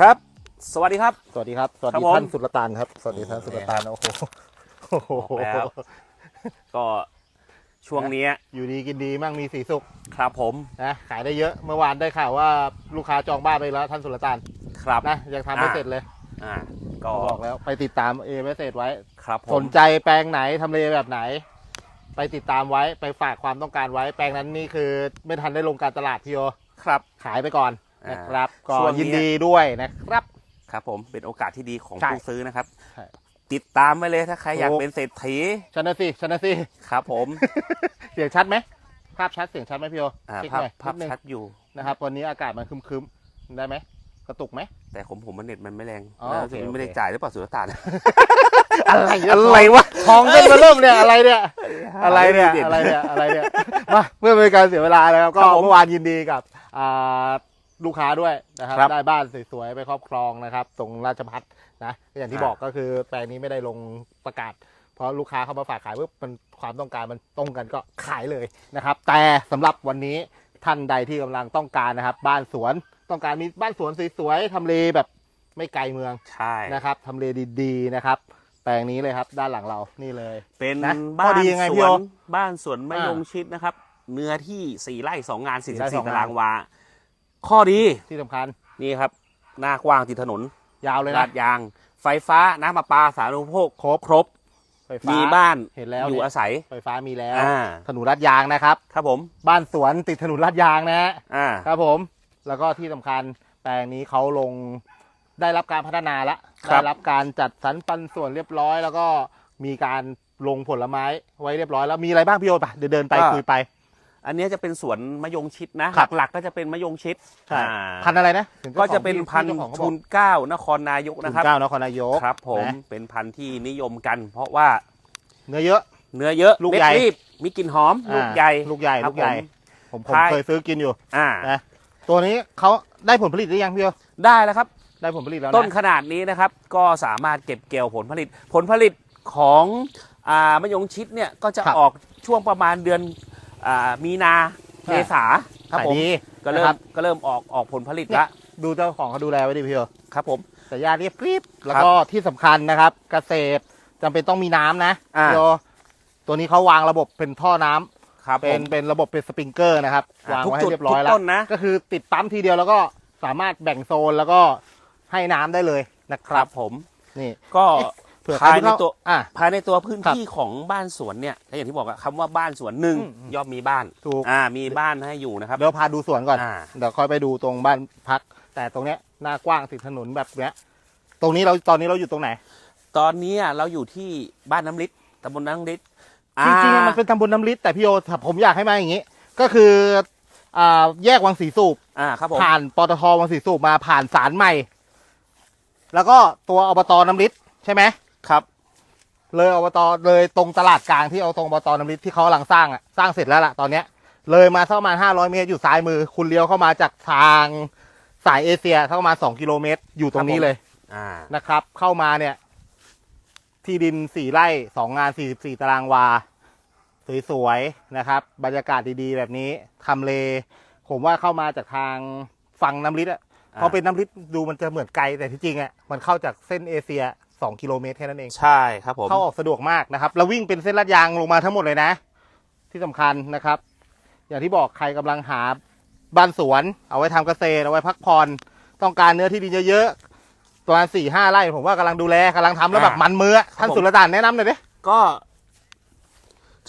ครับ สวัสดีครับ สวัสดีครับ สวัสครัดีบผม ท่านสุลต่านครับ สวัสดีท่านสุลต่านโอ้โหโอ้โหบอกแล้วก็ช่วงเนี้ยอยู่ดีกินดีมั่งมีสีสุขครับผมนะขายได้เยอะเมื่อวานได้ข่าวว่าลูกค้าจองบ้านไปแล้วท่านสุลต่านครับนะยังทำไม่อ่าเสร็จเลยอ่าก็บอกแล้วไปติดตามเอเมสเซจไว้ ครับผสมนใจแปลงไหนทำเลแบบไหน ไปติดตามไว้ไปฝากความต้องการไว้ แปลงนั้นนี่คือไม่ทันได้ลงการตลาดพี่โอครับขายไปก่อนอ่า นนะครับก็ช่วงนี้ ยินดีด้วยนะครับ ครับผมเป็นโอกาสที่ดีของใช่ผู้ซื้อนะครับ ใช่ติดตามไว้เลยถ้าใครอยากถูก เป็นเศรษฐีชนะสิชนะสิ ครับผม เสียงชัดไหม ภาพชัดเสียงชัดไหมพี่โออ่าเช็คภาพหน่อยภาพนิดนึงชัดอยู่ นะครับวันนี้อากาศมันครึมๆ ได้ไหมกระตุกไหม แต่ผมผมมันเน็ตมันไม่แรงอ๋อแล้วโอเคไม่ได้โอเค จ่ายหรือเปล่าสุลต่าน อะไรอะไรวะทองเงินมาเริ่มเนี่ยอะไรเนี่ย อะไรเนี่ยเด็ดอะไรเนี่ยอะไรเนี่ยมาเพื่อไม่เป็นการเสียเวลานะครับก็ครับผม เมื่อวานยินดีกับอ่า ลูกค้าด้วยนะครับ ครับ ได้บ้านสวยๆไปครอบครองนะครับตรงราชพัฒนะก็อย่างที่อ่าบอกก็คือแปลงนี้ไม่ได้ลงประกาศ เพราะลูกค้าเข้ามาฝากขายปุ๊บมันความต้องการมันตรงกันก็ขายเลยนะครับ แต่สำหรับวันนี้ท่านใดที่กำลังต้องการนะครับ บ้านสวนต้องการมีบ้านสวนสวยๆทำเลแบบไม่ไกลเมืองใช่ นะครับทำเลดีๆนะครับ แปลงนี้เลยครับด้านหลังเรานี่เลย เป็นนะบ้าข้อนดียังไงสพี่วโอนบ้านสวนมะอ่ายงชิดนะครับ เนื้อที่สี่ไร่สองงานสี่สี่สิไร่บสองงานสี่ตารางวา ข้อดีที่สำคัญนี่ครับ หน้ากว้างติดถนนยาวเลยลานะดยาง ไฟฟ้าน้ำประปาสาธารณูปโภคครบครบไฟฟ้ามีบ้านเห็นแล้วอยู่เนี่ยอาศัยไฟฟ้ามีแล้ว อ่า ถนนลาดยางนะครับ ครับผม บ้านสวนติดถนนลาดยางนะฮะอ่า ครับผม แล้วก็ที่สำคัญแปลงนี้เขาลงได้รับการพัฒนาละครับ ได้รับการจัดสรรปันส่วนเรียบร้อย แล้วก็มีการลงผลไม้ไว้เรียบร้อยแล้วมีอะไรบ้างพี่โอปะเดี๋ยวเดินไปคุยไป อันนี้จะเป็นสวนมะยงชิดนะ ครับ หลักๆก็จะเป็นมะยงชิดใช่อ่าพันธุ์อะไรนะถึงก็จ้าของจะเป็นที่พันธุ์ที่เจ้าของเขาบทุอกนเกล้านครนายกนะครับเก้านครนายกครับผมนะเป็นพันธุ์ที่นิยมกัน เพราะว่าเนื้อเยอะ เนื้อเยอะลูกเม็ดใหญ่ รีบมีกลิ่นหอม ลูกอ่าใหญ่ลูกใหญ่ ครับลูกใหญ่ ผมผมผมพายเคยซื้อกินอยู่อ่า นะตัวนี้เขาได้ผลผลิตหรือยังพี่โอได้แล้วครับ ได้ผลผลิตแล้วต้นนะขนาดนี้นะครับ ก็สามารถเก็บเกี่ยวผลผลิต ผลผลิตของอ่ามะยงชิดเนี่ยก็จะครับ ออกช่วงประมาณเดือน อ่ามีนาเมษาครับขายผมดีก็เริ่นะคมรับ ก็เริ่มออกออกผลผลิตเนี่ยละดูเจ้าของเขาดูแลไว้ดีพี่โอครับผมแต่ยาเรียบกริบแล้วก็ที่สำคัญนะครับ เกษตรจำเป็นต้องมีน้ำนะอ่า พี่โอตัวนี้เขาวางระบบเป็นท่อน้ำครับผเป็นมเป็นระบบเป็นสปริงเกอร์นะครับอ่าวางทุกไว้ให้จุดเรียบร้อยทุกแล้ว ต้นนะ ก็คือติดปั๊มทีเดียวแล้วก็สามารถแบ่งโซนแล้วก็ให้น้ำได้เลยนะคครัรับบผมนี่ก็ เผื่อใครภายที่ในเข้าตัว อะ ภายในตัวพื้นครับที่ของบ้านสวนเนี่ยก็อย่างที่บอกอะคำว่าบ้านสวนหนึ่งอืมอืมย่อมมีบ้านถูก อ่า มีบ้านให้อยู่นะครับ เดี๋ยวพาดูสวนก่อน อ่า เดี๋ยวค่อยไปดูตรงบ้านพัก แต่ตรงเนี้ยหน้ากว้างติดถนนแบบเนี้ย ตรงนี้เราตอนนี้เราอยู่ตรงไหน ตอนนี้เราอยู่ที่บ้านน้ำลิดตำบลน้ำลิดจริงๆอะมันเป็นตำบลน้ำลิดแต่พี่โอผมอยากให้มาอย่างนี้ ก็คืออ่าแยกวังสีสูบ อ่าครับผม ผ่านปตทวังสีสูบมาผ่านสารใหม่ แล้วก็ตัวอบตน้ำลิดใช่ไหม ครับ เลยอบตเลยตรงตลาดกลางที่เอาตรงอบตน้ำลิดที่เขากำลังสร้างอะสร้างเสร็จแล้วล่ะตอนเนี้ย เลยมาสักประมาณห้าร้อยเมตรอยู่ซ้ายมือ คุณเลี้ยวเข้ามาจากทางสายเอเชียสักประมาณสองกิโลเมตรอยู่ตรงนี้เลยอ่านะครับ เข้ามาเนี่ย ที่ดินสี่ไร่สองงานสี่สิบสี่ตารางวา สวยๆนะครับ บรรยากาศดีๆ แบบนี้ทำเล ผมว่าเข้ามาจากทางฝั่งน้ำลิดอะอ่าเพราะเป็นน้ำลิดดูมันจะเหมือนไกลแต่ที่จริงอะมันเข้าจากเส้นเอเชีย สองกิโลเมตรแค่นั้นเอง ใช่ครับผม เข้าออกสะดวกมากนะครับ แล้ววิ่งเป็นเส้นลาดยางลงมาทั้งหมดเลยนะ ที่สำคัญนะครับ อย่างที่บอกใครกำลังหาบ้านสวน เอาไว้ทำเกษตรเอาไว้พักผ่อนต้องการเนื้อที่ดินเยอะๆประมาณสี่ห้าไร่ผมว่ากำลังดูแลกำลังทำแล้วแบบมันมืออะท่านสุรต่านแนะนำหน่อยดิก็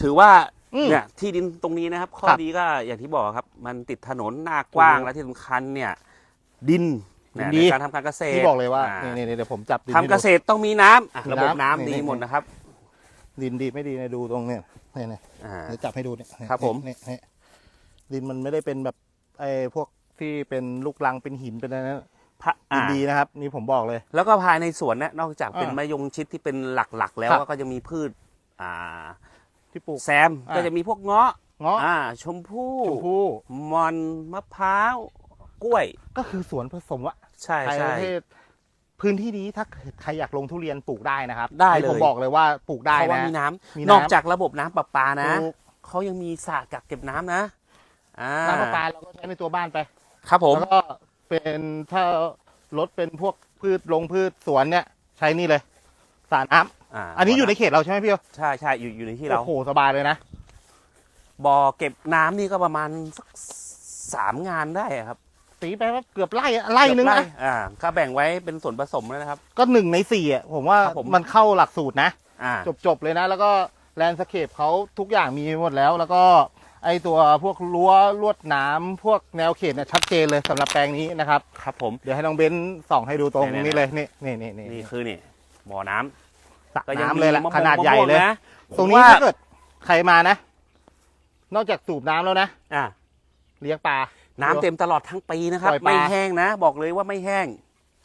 ถือว่าอืมเนี่ยที่ดินตรงนี้นะครับ ข้อครับดีก็อย่างที่บอกครับ มันติดถนนหน้ากว้างถูกและที่สำคัญเนี่ย ดินเนี่ย ดินดี ในการทำการเกษตรที่บอกเลยว่าอ่นี่นี่เดี๋ยวผมจับดินทำให้เกดู ษตรต้องมีน้ำอะมีระบบน้ำน้ำนี่ดีนี่ หมดนะครับดินดีไม่ดีเนยดูตรงเนี่ยเนี่ยเนี่ยอ่า เดี๋ยวจับให้ดูเนี่ยครับผมเนี่ยเนี่ยดินมันไม่ได้เป็นแบบไอ้พวกที่เป็นลูกรังเป็นหินเป็นอะไรนะพระดิอ่านดีนะครับ นี่ผมบอกเลย แล้วก็ภายในสวนเนี่ยนอกจากเป็นอ่ามมะยงชิดที่เป็นหลักๆ แล้วครับ ก็จะมีพืชอ่าที่ปลูก แซมอ่า ก็จะมีพวกเงาะเงาะอ่าชมพู่ชมพู่มอนมะพร้าว กล้วย ก็คือสวนผสมวะใช่ใครใช่ ประเทศพื้นที่นี้ถ้าใครอยากลงทุเรียนปลูกได้นะครับได้อันนี้เลย ผมบอกเลยว่าปลูกได้เพราะว่านะ มีน้ำมีนอกน้ำจากระบบน้ำประปานะปลูก เขายังมีสระกักเก็บน้ำนะอ่าน้ำประปาเราก็ใช้ในตัวบ้านไป ครับผม แล้วก็เป็นถ้าลดเป็นพวกพืชลงพืชสวนเนี่ย ใช้นี่เลยสารน้ำอ่าอันนี้อยู่ในเขตเราใช่ไหมพี่โอใช่ใช่อยู่อยู่ในที่เรา โอ้โหสบายเลยนะ บ่อเก็บน้ำนี่ก็ประมาณสักสามงานได้อะครับ ตีไปว่าเกือบไร่อะไร่นึงเกือบนะอ่าก็แบ่งไว้เป็นส่วนผสมแล้วนะครับ ก็หนึ่งในสี่อะผมว่าครับผมมันเข้าหลักสูตรนะอ่าจบจบๆเลยนะ แล้วก็แลนด์สเคปเขาทุกอย่างมีหมดแล้ว แล้วก็ไอตัวพวกรั้วลวดหน้ำพวกแนวเขตเนี่ยชัดเจนเลยสำหรับแปลงนี้นะครับ ครับผมเดี๋ยวให้น้องเบนซ์ส่องให้ดูตรงไหนๆนี้เลยนี่นี่นี่นี่นี่คือนี่บ่อน้ำสระก็ยังน้ำมีเลยแหละมะม่วงขนาดใหญ่เลยมะม่วงนะตรงนี้ผมว่าถ้าเกิดใครมานะ นอกจากสูบน้ำแล้วนะอ่าเลี้ยงปลา น้ำเต็มตลอดทั้งปีนะครับ ปล่อยปลา ไม่แห้งนะ บอกเลยว่าไม่แห้ง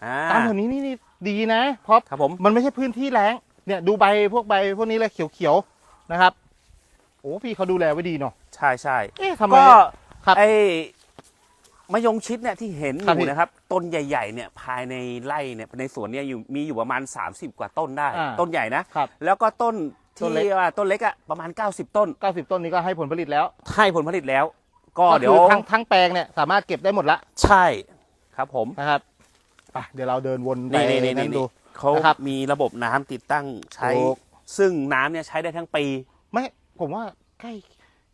อ่า ตามแถวนี้นี่นี่ดีนะเพราะครับผม มันไม่ใช่พื้นที่แล้งเนี่ยดูใบพวกใบพวกนี้เลยเขียวๆนะครับโอ้พี่เขาดูแลไว้ดีเนาะใช่ใช่เอ๊ะทำไม ก็ครับไอ้มะยงชิดเนี่ยที่เห็นอครับพี่ ยู่นะครับ ต้นใหญ่ ๆ เนี่ยภายในไร่เนี่ยในสวนเนี่ยอยู่มีอยู่ประมาณ 30 กว่าต้นได้ อ่า ต้นใหญ่นะ ครับ แล้วก็ต้นต้นที่เล็ก ว่าต้นเล็กอะประมาณ 90 ต้น 90 ต้นนี้ก็ให้ผลผลิตแล้ว ให้ผลผลิตแล้ว ก็ก็เดี๋คืยวอทั้งทั้งแปลงเนี่ยสามารถเก็บได้หมดละใช่ครับผมนะครับไปเดี๋ยวเราเดินวนไปนี่นี่นี่นั่นดูเขานะครับ มีระบบน้ำติดตั้งใช้ ถูกซึ่งน้ำเนี่ยใช้ได้ทั้งปี ไม่ผมว่าใกล้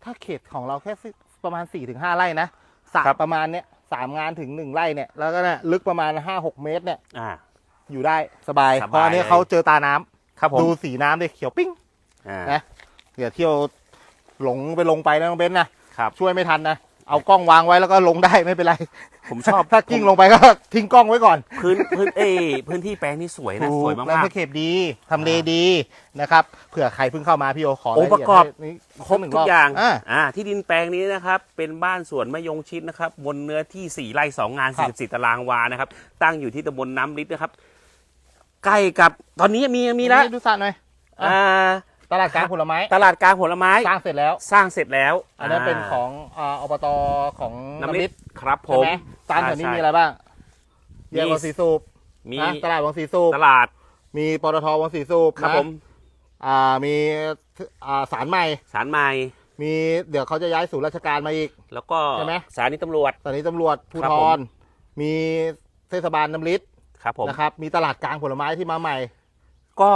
ถ้าเขตของเราแค่สิประมาณ4ี่ถึงห้าไร่นะสระครับ ประมาณเนี้ยสามงานถึงหนึ่งไร่เนี่ยแล้วก็เนี่ยลึกประมาณห้าหกเมตรเนี่ยอ่า อยู่ได้สบายสบาย เพราะอันนี้เลยเขาเจอตาน้ำครับผมดูสีน้ำเลยเขียวปิ้ง อ่านะ เดี๋ยวเที่ยวหลงไปลงไปนะน้องเบนซ์นะ ครับ ช่วยไม่ทันนะเอากล้องวางไว้แล้วก็ลงได้ไม่เป็นไร ผมชอบ ถ้ากิ้งลงไปก็ ทิ้งกล้องไว้ก่อน พื้นพื้นเอยพื้นที่แปลงนี่สวยนะ สวยแล้วมากสเคปดีทำเลดีนะครับเผื่อใครเพิ่งเข้ามาพี่โอขอองค์ประกอบายลเอียดให้นี่ๆครบหนึ่ทุกอย่างอ่าอ่าที่ดินแปลงนี้นะครับ เป็นบ้านสวนมะยงชิดนะครับ บนเนื้อที่ 4 ไร่ 2 งานครับ44 ตารางวานะครับ ตั้งอยู่ที่ตำบลน้ำลิดนะครับ ใกล้กับตอนนี้มีมีแล้วดูสระหน่อยอะอ่า ตลาดกลางผลไม้ตลาดกลางผลไม้สร้างเสร็จแล้ว สร้างเสร็จแล้ว อันนั้นเป็นของอ่าอบตของน้ำน้ำลิลิดดครับผใช่มไหมตามแถวนี้ใช่มีอะไรบ้างมีแยกวังสีสูบมีนะตลาดวังสีสูบตลาด มีปตทวังสีสูบครับนะผมอ่ามีอ่าสารใหม่สารใหม่มีเดี๋ยวเขาจะย้ายศูนย์ราชการมาอีก แล้วก็ใช่ไหมสถานีตำรวจตอนนี้ตำรวจภูครับธผมรมีเทศบาลน้ำลิดครับผมนะครับ มีตลาดกลางผลไม้ที่มาใหม่ ก็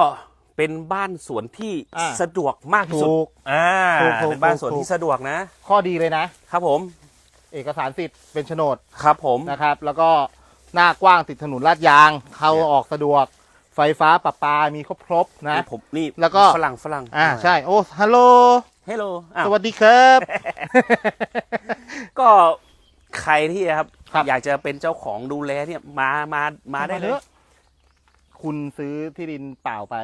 เป็นบ้านสวนที่อ่าสะดวกมากที่สุดถูกอ่าถูกถูกเป็นบ้านสวนถูก ที่สะดวกนะ ข้อดีเลยนะ ครับผม เอกสารสิทธิ์เป็นโฉนดครับผม นะครับ แล้วก็หน้ากว้างติดถนนลาดยาง เข้าออกสะดวก ไฟฟ้าประปา มีครบครบๆนะ นี่ผมนี่แล้วก็ ฝรั่งฝรั่งอ่าใช่ โอ้ฮัลโหลเฮลโลสวัสดีครับ ก็ใครที่ครับ ครับ อยากจะเป็นเจ้าของดูแลเนี่ยมามามาได้เลย คุณซื้อที่ดินเปล่าไป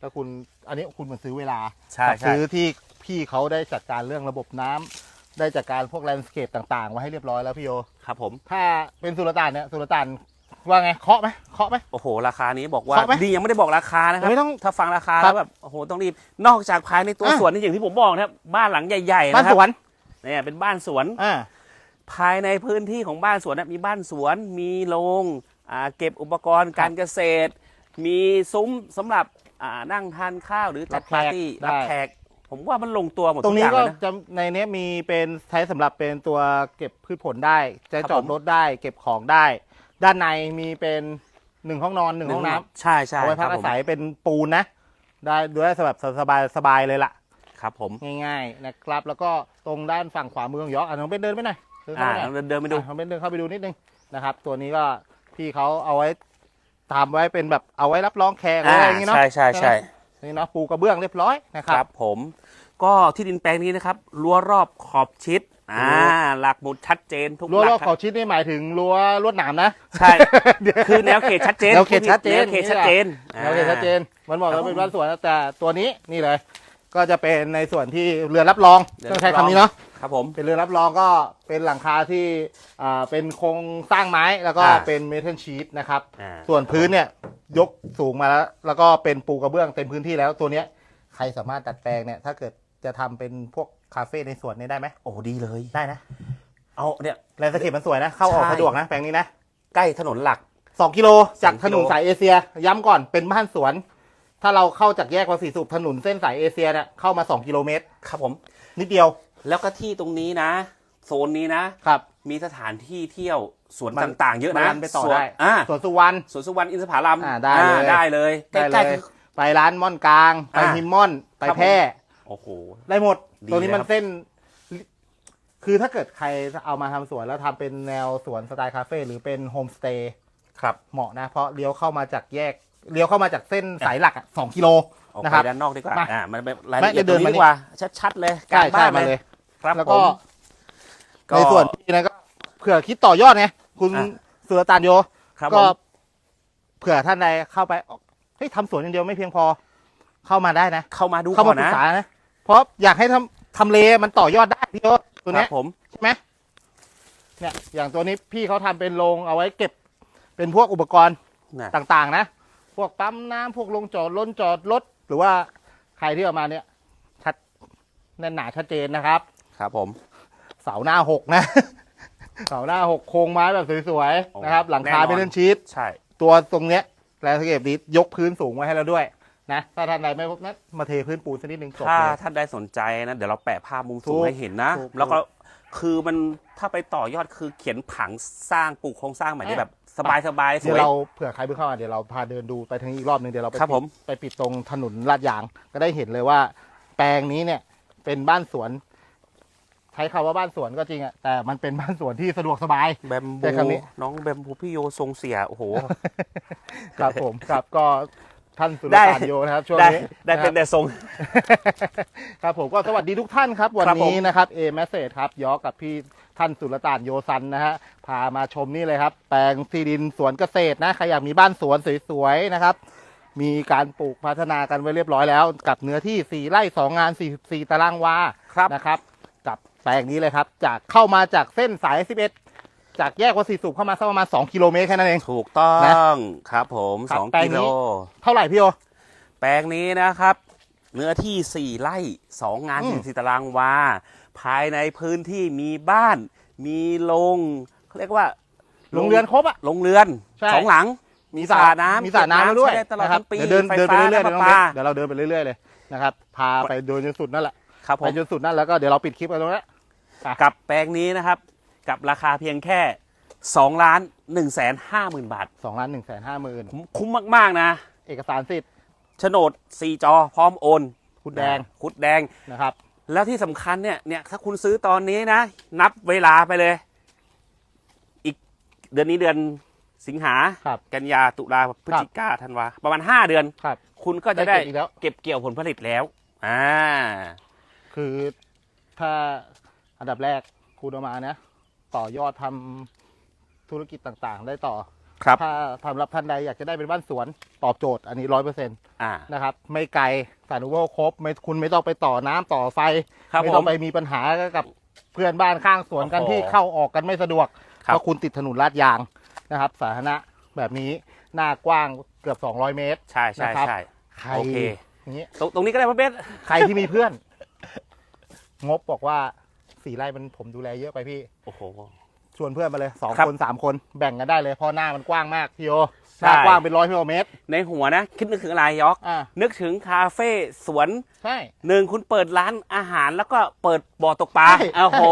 แล้วคุณอันนี้คุณเหมือนซื้อเวลาใช่กับใช่ ซื้อที่พี่เขาได้จัดการเรื่องระบบน้ำได้จัดการพวกแลนด์สเคปต่างๆไว้ให้เรียบร้อยแล้วพี่โย ครับผม ถ้าเป็นสุลต่านเนี่ยสุลต่านว่าไงเคาะไหมเคาะไหม โอ้โห ราคานี้บอกว่าชอบไหมดียังไม่ได้บอกราคานะครับไม่ต้องถ้าฟังราคาครัแล้บวแบบโอ้โหต้องรีบ นอกจากภายในตัวอะ สวนนี่อย่างที่ผมบอกนะครับบ้านหลังใหญ่ๆบ้านนะคสรับวนเนี่ยเป็นบ้านสวนอ่า ภายในพื้นที่ของบ้านสวนนะมีบ้านสวนมีโรงอ่าเก็บอุปกรณ์การเกษตร มีซุ้มสำหรับ อ่านั่งทานข้าวหรือจัดรับแขกปาร์ตี้ได้รับแขก ผมว่ามันลงตัวหมดตรทุงกอนี้ย่างก็เลยนะ จะในเนี้ยมีเป็นใช้สำหรับเป็นตัวเก็บพืชผลได้ จะครับจอดผม รถได้ เก็บของได้ ด้านในมีเป็นหนึ่งห้องนอนหนึ่งห้องน้ำใช่ใช่เอาไว้พักครัอาบผมศัยเป็นปูนนะ ได้ด้วยสบายสบายสบายเลยล่ะ ครับผมง่ายๆนะครับ แล้วก็ตรงด้านฝั่งขวามือของยอกอะน้องเบนเดินไปหน่อยเดินอ่าเข้าไปหน่อยเดินเดินไปดู อะน้องเบนเดินเข้าไปดูนิดนึงนะครับ ตัวนี้ก็พี่เขาเอาไว้ ทำไว้เป็นแบบเอาไว้รับรองแขกอะไรอย่างงี้เนาะใช่ใช่ใช่นี่เนาะปูกระเบื้องเรียบร้อยนะคครัรับบผม ก็ที่ดินแปลงนี้นะครับรั้วรอบขอบชิดอ่าถูกหลักหมุดชัดเจนทุกรั้วหรลัอบคขรัอบชิดนี่หมายถึงรั้วลวดหนามนะใช่คือแนวเขตชัดเจนแนวเขตชัดเจนแนวเขตชัดเจนแนวเขตชัดเจน มันบอกครัว่าบเป็นบ้านสวนแต่ตัวนี้นี่เลย ก็จะเป็นในส่วนที่เรือนรับรองเรือนต้องใช้รับรองคำนี้เนาะ ครับผม เป็นเรือนรับรองก็เป็นหลังคาที่อ่าเป็นโครงสร้างไม้แล้วก็อ่าเป็นเมทัลชีตนะครับ อ่า ส่วนพื้นเนี่ยยกสูงมาแล้ว แล้วก็เป็นปูกระเบื้องเต็มพื้นที่แล้วตัวเนี้ยใครสามารถดัดแปลงเนี่ยถ้าเกิดจะทำเป็นพวกคาเฟ่ในสวนเนี่ยได้ไหมโอ้ดีเลย ได้นะเอาเนี่ย แลนด์สเคปมันสวยนะเข้าออกใช่ สะดวกนะแปลงนี้นะ ใกล้ถนนหลัก สองกิโลจากสองถกินโลนสายเอเชีย ย้ำก่อนเป็นบ้านสวน ถ้าเราเข้าจากแยกภาษีสุขถนนเส้นสายเอเชียเนี่ยเข้ามาสองกิโลเมตร ครับผม นิดเดียว แล้วก็ที่ตรงนี้นะ โซนนี้นะครับ มีสถานที่เที่ยวสวนมันต่างๆ เยอะมานะรันไปต่อสวนได้อ่าสวนสุวรรณสวนสุวรรณอินทผลัมอ่าได้เลยได้เลยใกได้ล้เลยไปร้านม่อนกลาง ไปอ่าฮิมม่อนไปครับผมแพร่ๆโอ้โหได้หมดดีตัวนี้เลยมันครับเส้น คือถ้าเกิดใครเอามาทำสวนแล้วทำเป็นแนวสวนสไตล์คาเฟ่หรือเป็นโฮมสเตย์ครับเหมาะนะ เพราะเลี้ยวเข้ามาจากแยกเลี้ยวเข้ามาจากเส้นสายหลักอะสองกิโลออกนะไปครับด้านนอกดีกว่ามาอ่ามันเป็นรายไม่ละเอียดเดิตรนงมานี้นี่ดีกว่าชัดๆเลยกลาใช่งบ้าใช่นมาเลเลยย ครับแล้วผก็มก็ ในส่วนพี่นะก็เผื่อคิดต่อยอดไงคุณอะ สุรตานโย ครับผก็มเผื่อท่านใดเข้าไปเฮ้ยทำสวนอย่างเดียวไม่เพียงพอ เข้ามาได้นะเข้ามาดูเข้าก่มาอนปรึนะกษานะเพราะอยากให้ทำทำเลมันต่อยอดได้พี่โยตัวคเนี้รัยบผมใช่ไหมเนี่ย อย่างตัวนี้พี่เขาทำเป็นโรงเอาไว้เก็บ เป็นพวกอุปกรณ์นะต่างๆ นะ พวกปั๊มน้ำพวกโรงจอดรถจอดรถหรือว่าใครที่เอามาเนี่ย ชัดแน่นหนาชัดเจนนะครับ ครับผมเสาหน้าหกนะ เสาหน้าหกโครงไม้แบบสวยโอ้ๆนะครับ หลังคาแน่นอนเป็นเล่นชีตใช่ ตัวตรงเนี้ยแลนด์สเคปนี้ยกพื้นสูงไว้ให้เราด้วยนะถ้าท่านใดไม่พบนั้นมาเทพื้นปูนสักนิดนึงจบถ้าเลยท่านใดสนใจนะ เดี๋ยวเราแปะภาพมุมสูถูงกให้เห็นนะ ถูกแล้วก็คือมันถ้าไปต่อยอดคือเขียนผังสร้างปลูกโครงสร้างใหม่ได้แบบสบายสบายๆสเดี๋ยววย เราเผื่อใครเพิ่งเข้ามาเดี๋ยวเราพาเดินดูไปทางนี้อีกรอบหนึงเดี๋ยวเราไปครับปิดผม ไปปิดตรงถนนลาดยางก็ได้เห็นเลยว่า แปลงนี้เนี่ยเป็นบ้านสวน ใช้คำว่าบ้านสวนก็จริงอะแต่มันเป็นบ้านสวนที่สะดวกสบาย แบมแต่บูคำนี้ น้องแบมบูพี่โยทรงเสียโอ้โห ครับผมครับก็ท่านสุรได้ ตานโยนะครับช่วงได้นี้ได้เป็นนะครับแต่ทรง ครับผมก็สวัสดีทุกท่านครับ วันครับผม นี้นะครับเอแมสเซจครับยอกับพี่ท่านสุรตานโยซันนะฮะพามาชมนี่เลยครับ แปลงที่ดินสวนเกษตรนะใครอยากมีบ้านสวนสวยๆนะครับ มีการปลูกพัฒนากันไว้เรียบร้อยแล้ว กับเนื้อที่ 4 ไร่ 2 งาน 44 ตารางวาครับ นะครับ กับแปลงนี้เลยครับ จากเข้ามาจากเส้นสาย 11 จากแยกวัดศรีสุขเข้ามาสักประมาณ 2 กิโลเมตรแค่นั้นเอง ถูกต้องนะครับผมครับสองแปลงกินี้ โลเท่าไหร่พี่โอ แปลงนี้นะครับ เนื้อที่4ไร่2งานอืม44ตารางวา ภายในพื้นที่มีบ้าน มีโรงเขาเรียกว่าโรงเรือนครบอะ โรงเรือนใช่ สองหลัง มีสระน้ำมีสระน้ำแล้วด้วยใช้ได้ตลอดนะครับทั้งปีเดี๋ยวเดินไฟเดินไปฟ้าเรื่อยๆและเดี๋ยวประน้องปาเบนเดี๋ยวเราเดินไปเรื่อยๆเลยนะครับ พาไปโดยจนสุดนั่นแหละ ครับผไปม จนสุดนั่นแล้วก็เดี๋ยวเราปิดคลิปกันตรงนี้ กับแปลงนี้นะครับ กับราคาเพียงแค่2ล้าน1แสน5หมื่นบาทสองล้านหนึ่งแสนห้าหมื่นคุ้มคุ้มมาก ๆ นะ เอกสารสิทธิ์โฉนด4จอพร้อมโอนคุณแดงคุดแดงนะครับ แล้วที่สำคัญเนี่ยเนี่ยถ้าคุณซื้อตอนนี้นะ นับเวลาไปเลย อีกเดือนนี้เดือนสิงหาครับกันยาตุลาพฤศจิกาธันวา ประมาณ 5 เดือนครับ คุณก็จะได้ได้เก็บอีกแล้วเก็บเกี่ยวผลผลิตแล้ว อ่า คือถ้า อันดับแรกคุณเอามานะ ต่อยอดทำธุรกิจต่างๆ ได้ต่อครับ ถ้าสำหรับท่านใดอยากจะได้เป็นบ้านสวนตอบโจทย์อันนี้ร้อยเปอร์เซ็นต์อ่า นะครับ ไม่ไกลสานุโวครบไม่คุณไม่ต้องไปต่อน้ำต่อไฟ ครับไม่ผต้องม ไปมีปัญหากับเพื่อนบ้านข้างสวนกันโอ้โหที่เข้าออกกันไม่สะดวกครับเพราะคุณติดถนนลาดยางนะครับ สาธารณะแบบนี้หน้ากว้างเกือบ 200 เมตร ใช่ใช่นะครับ ใช่ ใครโอเค อย่างนี้ ตรงตรงนี้ก็ได้พ่อเบส ใครที่มีเพื่อน งบบอกว่า สี่ไร่มันผมดูแลเยอะไปพี่ โอ้โห ชวนเพื่อนมาเลยสองครับคนสามคนแบ่งกันได้เลยเพราะหน้ามันกว้างมากพี่โอใช่หน้ากว้างเป็นร้อยกิโลเมตรในหัวนะ คิดนึกถึงอะไรยอก อ่านึกถึงคาเฟ่สวนใช่ หนึ่งคุณเปิดร้านอาหารแล้วก็เปิดบ่อตกปลาใช่โอ้โห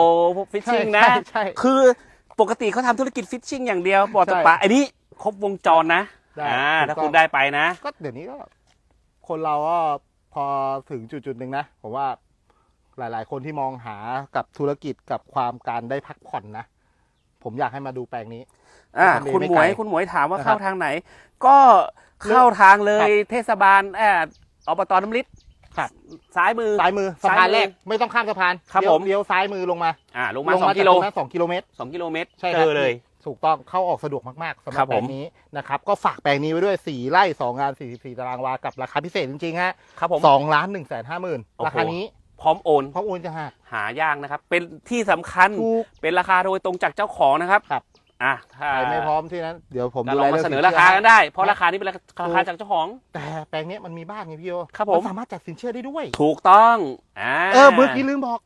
ฟิชชิ่งนะ ใช่ใช่คือปกติเขาทำธุรกิจฟิชชิ่งอย่างเดียวบ่อตกปลาใช่อันนี้ครบวงจรนะได้อ่าถูกถ้าต้องคุณได้ไปนะ ก็เดี๋ยวนี้ก็ คนเราก็พอถึงจุดจุดๆหนึ่งนะผมว่า หลาย ๆ คนที่มองหากับธุรกิจกับความการได้พักผ่อนนะ ผมอยากให้มาดูแปลงนี้ อ่าทำเลคุณไม่หมวยไกลคุณหมวยถามว่านะครับเข้าทางไหน ก็เข้าทางเลครัยบเทศบาลเอ่ออบตน้ำลิดครับซ้ายมือซ้ายมือสะซ้ายพานมือแรกไม่ต้องข้ามสะพานครับเลี้ยวผมเลี้ยวซ้ายมือลงมาอ่าลงมาลงสองมากิโลจากตรงนั้นสองกิโลเมตรสองกิโลเมตรใช่เจครับอเลยถูกต้องเข้าออกสะดวกมาก ๆสำหครัรับบแปลผมงนี้นะครับก็ฝากแปลงนี้ไว้ด้วย 4 ไร่ 2 งาน 44 ตารางวา กับราคาพิเศษจริง ๆ ฮะครับผม2ล้าน1แสนห้าหมื่นโอ้โหราคานี้ พร้อมโอนพร้อมโอนจะหัก หายากนะครับ เป็นที่สำคัญ ถูก เป็นราคาโดยตรงจากเจ้าของนะครับ ครับอะถ้าใครไม่พร้อมที่นั้น เดี๋ยวผมก็ดูลแลองมาเรื่องเสนอสิราคาชื่กันได้ เพราะราคานี้เป็นราคาจากเจ้าของ แต่แปลงเนี้ยมันมีบ้านไงพี่โอครับผม นสามารถจัดสินเชื่อได้ด้วย ถูกต้องอ่าเออเมื่อกี้ลืมบอก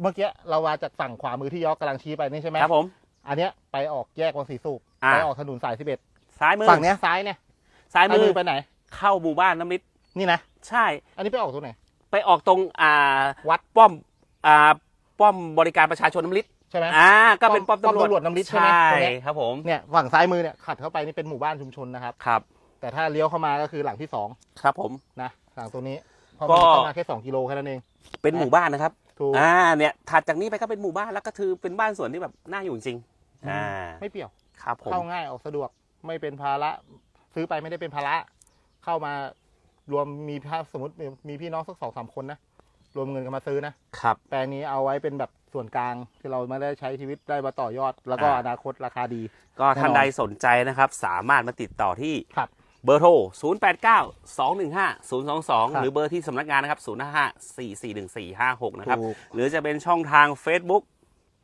เมื่อกี้เรามาจากฝั่งขวามือที่ยอกกำลังชี้ไปนี่ใช่ไหมครับผม อันเนี้ยไปออกแยกวังสีสุกอ่า ไปออกถนนสาย11ซ้ายมือฝั่งเนี้ยซ้ายเนี่ยซ้ายซ้ายมืมืออไปไหน เข้าหมู่บ้านน้ำลิด นี่นะ ใช่ อันนี้ไปออกตรงไหน ไปออกตรงอ่าวัดป้อมอ่าป้อมบริการประชาชนน้ำลิดใช่ไหมอ่าก็เป็นป้อมป้อมตำรวจตำรวจน้ำลิดใช่ไหมใช่ตรงเนี้ยครับผมเนี่ยฝั่งซ้ายมือเนี่ยขัดเข้าไปนี่เป็นหมู่บ้านชุมชนนะครับครับ แต่ถ้าเลี้ยวเข้ามาก็คือหลังที่สองครับผมนะหลังตรงนี้เพราะก็มันเข้ามาแค่สองกิโลแค่นั้นเอง เป็นหมู่บ้านนะครับถูกอ่าเนี่ยถัดจากนี้ไปก็เป็นหมู่บ้านแล้วก็คือเป็นบ้านสวนที่แบบน่าอยู่จริงๆอ่าไม่เปี่ยวครับผมเข้าง่ายออกสะดวกไม่เป็นภาระซื้อไปไม่ได้เป็นภาระเข้ามา รวมมีภาพสมมติมีมีพี่น้องสักสองสามคนนะรวมเงินกันมาซื้อนะครับ แปลงนี้เอาไว้เป็นแบบส่วนกลางที่เราไม่ได้ใช้ชีวิตได้มาต่อยอด แล้วก็อ่า อนาคตราคาดี ก็ท่านแน่นอนใดสนใจนะครับ สามารถมาติดต่อที่ครับ เบอร์โทร 0 8 9 2 1 5 0 2ครั2บหรือเบอร์ที่สำนักงานนะครับ0 5 5 4 4 1 4 5 6 นะครับ ถูก หรือจะเป็นช่องทาง Facebook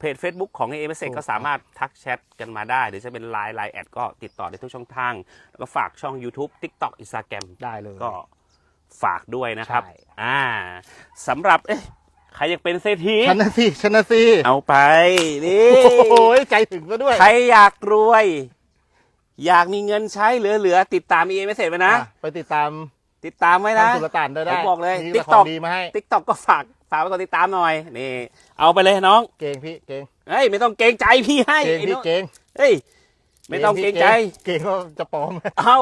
เพจ Facebook ของ a อ s ถูกก็สามารถทักแชทกันมาได้ หรือจะเป็น Line Line แอดก็ติดต่อได้ทุกช่องทาง แล้วก็ฝากช่อง YouTube TikTok Instagram ได้เลยก็ฝากด้วยนะครับใช่อ่าสำหรับเอ๊ะใครอยากเป็นเศรษฐีชนะสิชนะสิเอาไปนี่โอ้ยใจถึงซะด้วย ใครอยากรวย อยากมีเงินใช้เหลือๆติดตาม e อ s ไว้นะอะไปติดตาม ติดตามไว้ท่านนะสุลต่านได้ได้ผมบอกเลยมี TikTok ของดีมาให้ติ๊กต็อกก็ฝาก ฝากไว้กดติดตามหน่อยนี่เอาไปเลยน้อง เก่งพี่เก่งเฮ้ยไม่ต้องเกรงใจพี่ให้เก่งไอ้พี่น้องเก่งเฮ้ยไม่ต้องเกรงใจ เก่งก็จะปลอมเอ้า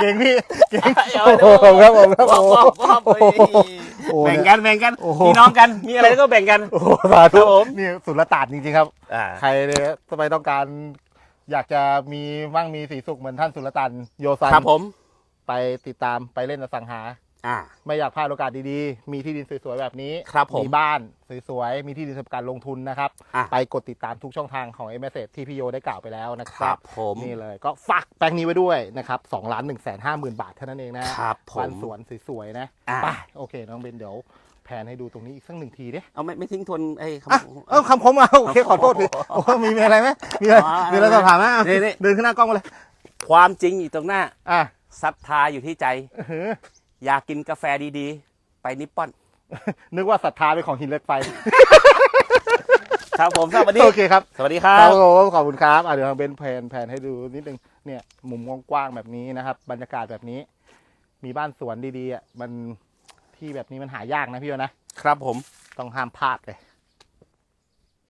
เก่งพี่เก่งเอาโอ้โหครับผมครับบผอกมบอกบอกเฮ้ยโอ้โหแบ่งกันแบ่งกันโอ้โหพี่น้องกันมีอะไรก็แบ่งกันโอ้โหสาคธุรับผมนี่สุลต่านจริงๆครับอ่าใครเนี่ยทำไมต้องการ อยากจะมีมั่งมีสีสุขเหมือนท่านสุลต่านโยซันครับผม ไปติดตามไปเล่นอสังหา อ่า ไม่อยากพลาดโอกาสดีๆ มีที่ดินสวยๆแบบนี้ครับผมบ้านสวยๆ มีที่ดินสำหรับการลงทุนนะครับ อะไปกดติดตามทุกช่องทางของ m อ s ที่พี่โยได้กล่าวไปแล้วนะคครัรับบผมนี่เลยก็ฝากแปลงนี้ไว้ด้วยนะครับสองล้านหนึ่งแสนห้าหมื่นบาทเท่านั้นเองนะครับผบ้านมสวนสวยๆนะอะ ไปโอเคน้องเบนเดี๋ยวแผนให้ดูตรงนี้อีกสักหนึ่งทีดิเอาไม่ไม่ทิ้งทวนไอ้คอะำเออคำคมเอาโอเคขอโทษทีโอ้มีมีอะไรไหมมีอะไรอ๋อมีอะไรสอบถามไหมอะนี่นี่ เดินขึ้นหน้ากล้องมาเลยความจริงอยู่ตรงหน้าอะศรัทธาอยู่ที่ใจอื้อหือ อยากกินกาแฟดีๆ ไปนิปปอน นึกว่าศรัทธาเป็นของหินเหล็กไฟ ครับผมสวัสดีโอเคครับ สวัสดีครัครับบผมขอบคุณครับอะเดี๋ยวทางเบนแผนแผนให้ดูนิดนึงเนี่ยมุมกว้างๆแบบนี้นะครับ บรรยากาศแบบนี้ มีบ้านสวนดีๆอะมันที่แบบนี้มันหายากนะพี่โยนะครับผม ต้องห้ามพลาดเลย